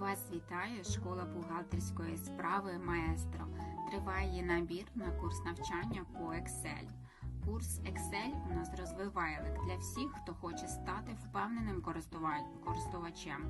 Вас вітає школа бухгалтерської справи Маестро. Триває набір на курс навчання по Excel. Курс Excel у нас розвивайлик для всіх, хто хоче стати впевненим користувачем.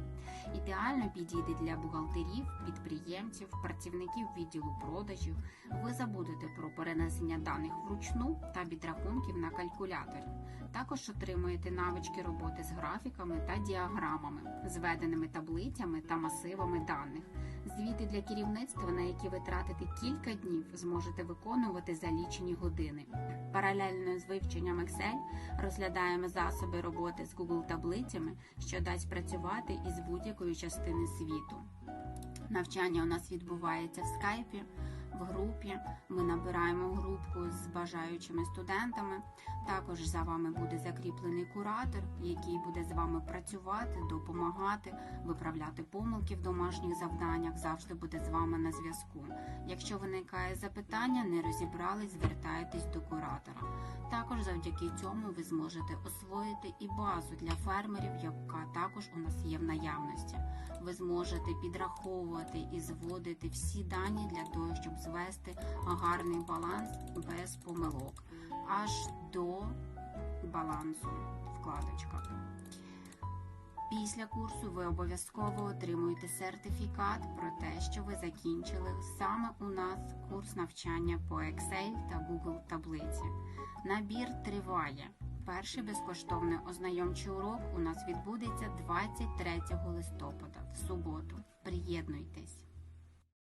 Ідеально підійде для бухгалтерів, підприємців, працівників відділу продажів. Ви забудете про перенесення даних вручну та підрахунків на калькуляторі. Також отримуєте навички роботи з графіками та діаграмами, зведеними таблицями та масивами даних. Звіти для керівництва, на які ви тратите кілька днів, зможете виконувати за лічені години. Паралельно з вивченням Excel розглядаємо засоби роботи з Google таблицями, що дасть працювати із будь-якої частини світу. Навчання у нас відбувається в скайпі, в групі. Ми набираємо групку з бажаючими студентами. Також за вами буде закріплений куратор, який буде з вами працювати, допомагати, виправляти помилки в домашніх завданнях. Завжди буде з вами на зв'язку. Якщо виникає запитання, не розібрались, звертайтесь до куратора. Також завдяки цьому ви зможете освоїти і базу для фермерів, яка також у нас є в наявності. Ви зможете підраховувати і зводити всі дані для того, щоб звести гарний баланс без помилок, аж до балансу вкладочка. Після курсу ви обов'язково отримуєте сертифікат про те, що ви закінчили саме у нас курс навчання по Excel та Google таблиці. Набір триває. Перший безкоштовний ознайомчий урок у нас відбудеться 23 листопада в суботу. Приєднуйтесь!